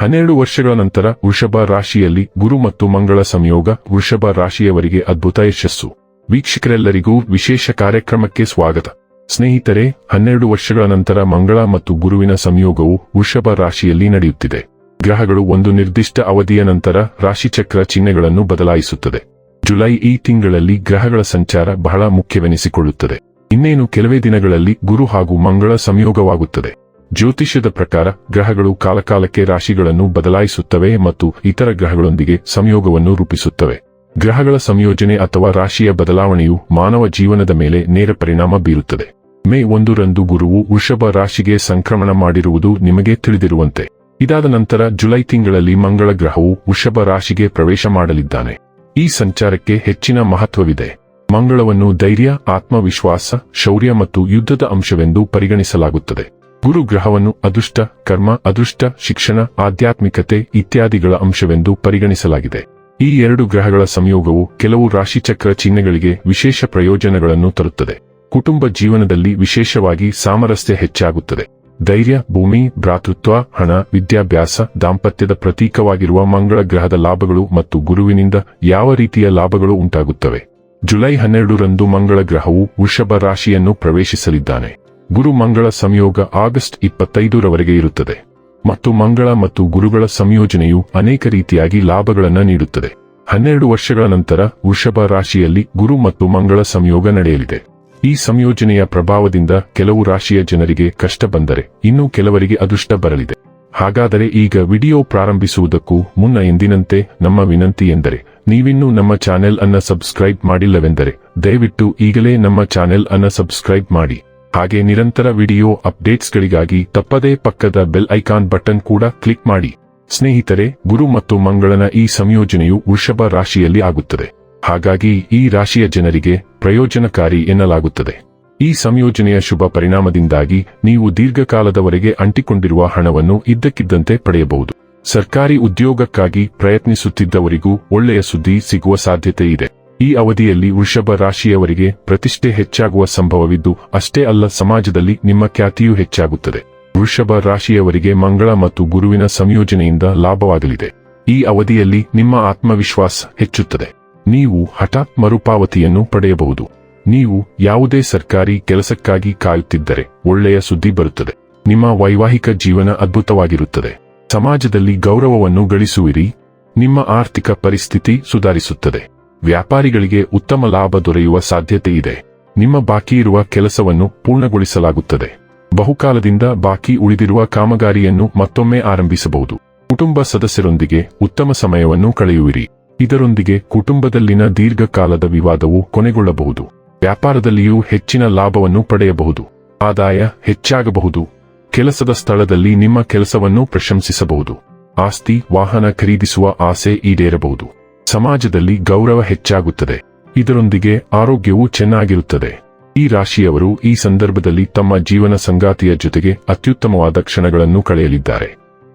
ಹನ್ನೆರಡು ವರ್ಷಗಳ ನಂತರ ವೃಷಭ ರಾಶಿಯಲ್ಲಿ ಗುರು ಮತ್ತು ಮಂಗಳ ಸಂಯೋಗ, ವೃಷಭ ರಾಶಿಯವರಿಗೆ ಅದ್ಭುತ ಯಶಸ್ಸು. ವೀಕ್ಷಕರೆಲ್ಲರಿಗೂ ವಿಶೇಷ ಕಾರ್ಯಕ್ರಮಕ್ಕೆ ಸ್ವಾಗತ. ಸ್ನೇಹಿತರೆ, ಹನ್ನೆರಡು ವರ್ಷಗಳ ನಂತರ ಮಂಗಳ ಮತ್ತು ಗುರುವಿನ ಸಂಯೋಗವು ವೃಷಭ ರಾಶಿಯಲ್ಲಿ ನಡೆಯುತ್ತಿದೆ. ಗ್ರಹಗಳು ಒಂದು ನಿರ್ದಿಷ್ಟ ಅವಧಿಯ ನಂತರ ರಾಶಿಚಕ್ರ ಚಿಹ್ನೆಗಳನ್ನು ಬದಲಾಯಿಸುತ್ತದೆ. ಜುಲೈ ಈ ತಿಂಗಳಲ್ಲಿ ಗ್ರಹಗಳ ಸಂಚಾರ ಬಹಳ ಮುಖ್ಯವೆನಿಸಿಕೊಳ್ಳುತ್ತದೆ. ಇನ್ನೇನು ಕೆಲವೇ ದಿನಗಳಲ್ಲಿ ಗುರು ಹಾಗೂ ಮಂಗಳ ಸಂಯೋಗವಾಗುತ್ತದೆ. ಜ್ಯೋತಿಷ್ಯದ ಪ್ರಕಾರ ಗ್ರಹಗಳು ಕಾಲಕಾಲಕ್ಕೆ ರಾಶಿಗಳನ್ನು ಬದಲಾಯಿಸುತ್ತವೆ ಮತ್ತು ಇತರ ಗ್ರಹಗಳೊಂದಿಗೆ ಸಂಯೋಗವನ್ನು ರೂಪಿಸುತ್ತವೆ. ಗ್ರಹಗಳ ಸಂಯೋಜನೆ ಅಥವಾ ರಾಶಿಯ ಬದಲಾವಣೆಯು ಮಾನವ ಜೀವನದ ಮೇಲೆ ನೇರ ಪರಿಣಾಮ ಬೀರುತ್ತದೆ. ಮೇ ಒಂದರಂದು ಗುರುವು ವೃಷಭ ರಾಶಿಗೆ ಸಂಕ್ರಮಣ ಮಾಡಿರುವುದು ನಿಮಗೆ ತಿಳಿದಿರುವಂತೆ. ಇದಾದ ನಂತರ ಜುಲೈ ತಿಂಗಳಲ್ಲಿ ಮಂಗಳ ಗ್ರಹವು ವೃಷಭ ರಾಶಿಗೆ ಪ್ರವೇಶ ಮಾಡಲಿದ್ದಾನೆ. ಈ ಸಂಚಾರಕ್ಕೆ ಹೆಚ್ಚಿನ ಮಹತ್ವವಿದೆ. ಮಂಗಳವನ್ನು ಧೈರ್ಯ, ಆತ್ಮವಿಶ್ವಾಸ, ಶೌರ್ಯ ಮತ್ತು ಯುದ್ಧದ ಅಂಶವೆಂದು ಪರಿಗಣಿಸಲಾಗುತ್ತದೆ. ಗುರು ಗ್ರಹವನ್ನು ಅದೃಷ್ಟ, ಕರ್ಮ, ಅದೃಷ್ಟ, ಶಿಕ್ಷಣ, ಆಧ್ಯಾತ್ಮಿಕತೆ ಇತ್ಯಾದಿಗಳ ಅಂಶವೆಂದು ಪರಿಗಣಿಸಲಾಗಿದೆ. ಈ ಎರಡು ಗ್ರಹಗಳ ಸಂಯೋಗವು ಕೆಲವು ರಾಶಿಚಕ್ರ ಚಿಹ್ನೆಗಳಿಗೆ ವಿಶೇಷ ಪ್ರಯೋಜನಗಳನ್ನು ತರುತ್ತದೆ. ಕುಟುಂಬ ಜೀವನದಲ್ಲಿ ವಿಶೇಷವಾಗಿ ಸಾಮರಸ್ಯ ಹೆಚ್ಚಾಗುತ್ತದೆ. ಧೈರ್ಯ, ಭೂಮಿ, ಭ್ರಾತೃತ್ವ, ಹಣ, ವಿದ್ಯಾಭ್ಯಾಸ, ದಾಂಪತ್ಯದ ಪ್ರತೀಕವಾಗಿರುವ ಮಂಗಳ ಗ್ರಹದ ಲಾಭಗಳು ಮತ್ತು ಗುರುವಿನಿಂದ ಯಾವ ರೀತಿಯ ಲಾಭಗಳು ಉಂಟಾಗುತ್ತವೆ? ಜುಲೈ ಹನ್ನೆರಡರಂದು ಮಂಗಳ ಗ್ರಹವು ವೃಷಭ ರಾಶಿಯನ್ನು ಪ್ರವೇಶಿಸಲಿದ್ದಾನೆ. ಗುರು ಮಂಗಳ ಸಂಯೋಗ ಆಗಸ್ಟ್ ಇಪ್ಪತ್ತೈದರವರೆಗೆ ಇರುತ್ತದೆ. ಮತ್ತು ಮಂಗಳ ಮತ್ತು ಗುರುಗಳ ಸಂಯೋಜನೆಯು ಅನೇಕ ರೀತಿಯಾಗಿ ಲಾಭಗಳನ್ನು ನೀಡುತ್ತದೆ. ಹನ್ನೆರಡು ವರ್ಷಗಳ ನಂತರ ವೃಷಭ ರಾಶಿಯಲ್ಲಿ ಗುರು ಮತ್ತು ಮಂಗಳ ಸಂಯೋಗ ನಡೆಯಲಿದೆ. ಈ ಸಂಯೋಜನೆಯ ಪ್ರಭಾವದಿಂದ ಕೆಲವು ರಾಶಿಯ ಜನರಿಗೆ ಕಷ್ಟ ಬಂದರೆ ಇನ್ನು ಕೆಲವರಿಗೆ ಅದೃಷ್ಟ ಬರಲಿದೆ. ಹಾಗಾದರೆ ಈಗ ವಿಡಿಯೋ ಪ್ರಾರಂಭಿಸುವುದಕ್ಕೂ ಮುನ್ನ ಎಂದಿನಂತೆ ನಮ್ಮ ವಿನಂತಿ ಎಂದರೆ, ನೀವಿನ್ನೂ ನಮ್ಮ ಚಾನೆಲ್ ಅನ್ನ ಸಬ್ಸ್ಕ್ರೈಬ್ ಮಾಡಿಲ್ಲವೆಂದರೆ, ದಯವಿಟ್ಟು ಈಗಲೇ ನಮ್ಮ ಚಾನೆಲ್ ಅನ್ನ ಸಬ್ಸ್ಕ್ರೈಬ್ ಮಾಡಿ. ಹಾಗೆ ನಿರಂತರ ವಿಡಿಯೋ ಅಪ್ಡೇಟ್ಸ್ಗಳಿಗಾಗಿ ತಪ್ಪದೇ ಪಕ್ಕದ ಬೆಲ್ ಐಕಾನ್ ಬಟನ್ ಕೂಡ ಕ್ಲಿಕ್ ಮಾಡಿ. ಸ್ನೇಹಿತರೆ, ಗುರು ಮತ್ತು ಮಂಗಳನ ಈ ಸಂಯೋಜನೆಯು ವೃಷಭ ರಾಶಿಯಲ್ಲಿ ಆಗುತ್ತದೆ. ಹಾಗಾಗಿ ಈ ರಾಶಿಯ ಜನರಿಗೆ ಪ್ರಯೋಜನಕಾರಿ ಎನ್ನಲಾಗುತ್ತದೆ. ಈ ಸಂಯೋಜನೆಯ ಶುಭ ಪರಿಣಾಮದಿಂದಾಗಿ ನೀವು ದೀರ್ಘಕಾಲದವರೆಗೆ ಅಂಟಿಕೊಂಡಿರುವ ಹಣವನ್ನು ಇದ್ದಕ್ಕಿದ್ದಂತೆ ಪಡೆಯಬಹುದು. ಸರ್ಕಾರಿ ಉದ್ಯೋಗಕ್ಕಾಗಿ ಪ್ರಯತ್ನಿಸುತ್ತಿದ್ದವರಿಗೂ ಒಳ್ಳೆಯ ಸುದ್ದಿ ಸಿಗುವ ಸಾಧ್ಯತೆ ಇದೆ. ಈ ಅವಧಿಯಲ್ಲಿ ವೃಷಭ ರಾಶಿಯವರಿಗೆ ಪ್ರತಿಷ್ಠೆ ಹೆಚ್ಚಾಗುವ ಸಂಭವವಿದ್ದು, ಅಷ್ಟೇ ಅಲ್ಲ ಸಮಾಜದಲ್ಲಿ ನಿಮ್ಮ ಖ್ಯಾತಿಯೂ ಹೆಚ್ಚಾಗುತ್ತದೆ. ವೃಷಭ ರಾಶಿಯವರಿಗೆ ಮಂಗಳ ಮತ್ತು ಗುರುವಿನ ಸಂಯೋಜನೆಯಿಂದ ಲಾಭವಾಗಲಿದೆ. ಈ ಅವಧಿಯಲ್ಲಿ ನಿಮ್ಮ ಆತ್ಮವಿಶ್ವಾಸ ಹೆಚ್ಚುತ್ತದೆ. ನೀವು ಹಠಾತ್ ಮರುಪಾವತಿಯನ್ನು ಪಡೆಯಬಹುದು. ನೀವು ಯಾವುದೇ ಸರ್ಕಾರಿ ಕೆಲಸಕ್ಕಾಗಿ ಕಾಯುತ್ತಿದ್ದರೆ ಒಳ್ಳೆಯ ಸುದ್ದಿ ಬರುತ್ತದೆ. ನಿಮ್ಮ ವೈವಾಹಿಕ ಜೀವನ ಅದ್ಭುತವಾಗಿರುತ್ತದೆ. ಸಮಾಜದಲ್ಲಿ ಗೌರವವನ್ನು ಗಳಿಸುವಿರಿ. ನಿಮ್ಮ ಆರ್ಥಿಕ ಪರಿಸ್ಥಿತಿ ಸುಧಾರಿಸುತ್ತದೆ. ವ್ಯಾಪಾರಿಗಳಿಗೆ ಉತ್ತಮ ಲಾಭ ದೊರೆಯುವ ಸಾಧ್ಯತೆ ಇದೆ. ನಿಮ್ಮ ಬಾಕಿ ಇರುವ ಕೆಲಸವನ್ನು ಪೂರ್ಣಗೊಳಿಸಲಾಗುತ್ತದೆ. ಬಹುಕಾಲದಿಂದ ಬಾಕಿ ಉಳಿದಿರುವ ಕಾಮಗಾರಿಯನ್ನು ಮತ್ತೊಮ್ಮೆ ಆರಂಭಿಸಬಹುದು. ಕುಟುಂಬ ಸದಸ್ಯರೊಂದಿಗೆ ಉತ್ತಮ ಸಮಯವನ್ನು ಕಳೆಯುವಿರಿ. ಇದರೊಂದಿಗೆ ಕುಟುಂಬದಲ್ಲಿನ ದೀರ್ಘಕಾಲದ ವಿವಾದವು ಕೊನೆಗೊಳ್ಳಬಹುದು. ವ್ಯಾಪಾರದಲ್ಲಿಯೂ ಹೆಚ್ಚಿನ ಲಾಭವನ್ನು ಪಡೆಯಬಹುದು. ಆದಾಯ ಹೆಚ್ಚಾಗಬಹುದು. ಕೆಲಸದ ಸ್ಥಳದಲ್ಲಿ ನಿಮ್ಮ ಕೆಲಸವನ್ನು ಪ್ರಶಂಸಿಸಬಹುದು. ಆಸ್ತಿ, ವಾಹನ ಖರೀದಿಸುವ ಆಸೆ ಈಡೇರಬಹುದು. ಸಮಾಜದಲ್ಲಿ ಗೌರವ ಹೆಚ್ಚಾಗುತ್ತದೆ. ಇದರೊಂದಿಗೆ ಆರೋಗ್ಯವೂ ಚೆನ್ನಾಗಿರುತ್ತದೆ. ಈ ರಾಶಿಯವರು ಈ ಸಂದರ್ಭದಲ್ಲಿ ತಮ್ಮ ಜೀವನ ಸಂಗಾತಿಯ ಜೊತೆಗೆ ಅತ್ಯುತ್ತಮವಾದ ಕ್ಷಣಗಳನ್ನು ಕಳೆಯಲಿದ್ದಾರೆ.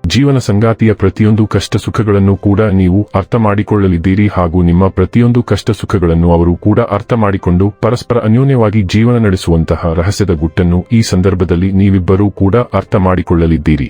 ಜೀವನ ಸಂಗಾತಿಯ ಪ್ರತಿಯೊಂದು ಕಷ್ಟ ಸುಖಗಳನ್ನು ಕೂಡ ನೀವು ಅರ್ಥ ಮಾಡಿಕೊಳ್ಳಲಿದ್ದೀರಿ ಹಾಗೂ ನಿಮ್ಮ ಪ್ರತಿಯೊಂದು ಕಷ್ಟ ಸುಖಗಳನ್ನು ಅವರು ಕೂಡ ಅರ್ಥ ಮಾಡಿಕೊಂಡು ಪರಸ್ಪರ ಅನ್ಯೋನ್ಯವಾಗಿ ಜೀವನ ನಡೆಸುವಂತಹ ರಹಸ್ಯದ ಗುಟ್ಟನ್ನು ಈ ಸಂದರ್ಭದಲ್ಲಿ ನೀವಿಬ್ಬರೂ ಕೂಡ ಅರ್ಥ ಮಾಡಿಕೊಳ್ಳಲಿದ್ದೀರಿ.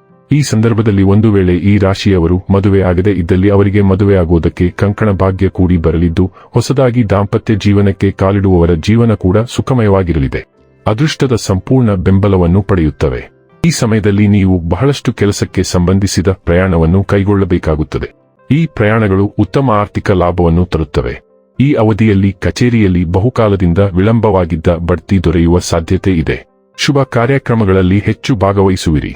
ಈ ಸಂದರ್ಭದಲ್ಲಿ ಒಂದು ವೇಳೆ ಈ ರಾಶಿಯವರು ಮದುವೆ ಆಗದೆ ಇದ್ದಲ್ಲಿ ಅವರಿಗೆ ಮದುವೆ ಆಗುವುದಕ್ಕೆ ಕಂಕಣ ಭಾಗ್ಯ ಕೂಡಿ ಬರಲಿದ್ದು, ಹೊಸದಾಗಿ ದಾಂಪತ್ಯ ಜೀವನಕ್ಕೆ ಕಾಲಿಡುವವರ ಜೀವನ ಕೂಡ ಸುಖಮಯವಾಗಿರಲಿದೆ. ಅದೃಷ್ಟದ ಸಂಪೂರ್ಣ ಬೆಂಬಲವನ್ನು ಪಡೆಯುತ್ತವೆ. ಈ ಸಮಯದಲ್ಲಿ ನೀವು ಬಹಳಷ್ಟು ಕೆಲಸಕ್ಕೆ ಸಂಬಂಧಿಸಿದ ಪ್ರಯಾಣವನ್ನು ಕೈಗೊಳ್ಳಬೇಕಾಗುತ್ತದೆ. ಈ ಪ್ರಯಾಣಗಳು ಉತ್ತಮ ಆರ್ಥಿಕ ಲಾಭವನ್ನು ತರುತ್ತವೆ. ಈ ಅವಧಿಯಲ್ಲಿ ಕಚೇರಿಯಲ್ಲಿ ಬಹುಕಾಲದಿಂದ ವಿಳಂಬವಾಗಿದ್ದ ಬಡ್ತಿ ದೊರೆಯುವ ಸಾಧ್ಯತೆ ಇದೆ. ಶುಭ ಕಾರ್ಯಕ್ರಮಗಳಲ್ಲಿ ಹೆಚ್ಚು ಭಾಗವಹಿಸುವಿರಿ.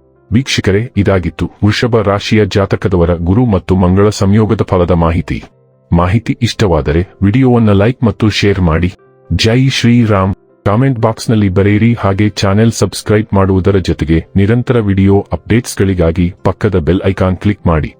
ವೀಕ್ಷಕರೇ, ಇದಾಗಿತ್ತು ವೃಷಭ ರಾಶಿಯ ಜಾತಕದವರ ಗುರು ಮತ್ತು ಮಂಗಳ ಸಂಯೋಗದ ಫಲದ ಮಾಹಿತಿ. ಮಾಹಿತಿ ಇಷ್ಟವಾದರೆ ವಿಡಿಯೋವನ್ನು ಲೈಕ್ ಮತ್ತು ಶೇರ್ ಮಾಡಿ. ಜೈ ಶ್ರೀರಾಮ್. ಕಾಮೆಂಟ್ ಬಾಕ್ಸ್ನಲ್ಲಿ ಬರೆಯಿರಿ ಹಾಗೆ ಚಾನೆಲ್ ಸಬ್ಸ್ಕ್ರೈಬ್ ಮಾಡುವುದರ ಜೊತೆಗೆ ನಿರಂತರ ವಿಡಿಯೋ ಅಪ್ಡೇಟ್ಸ್ಗಳಿಗಾಗಿ ಪಕ್ಕದ ಬೆಲ್ ಐಕಾನ್ ಕ್ಲಿಕ್ ಮಾಡಿ.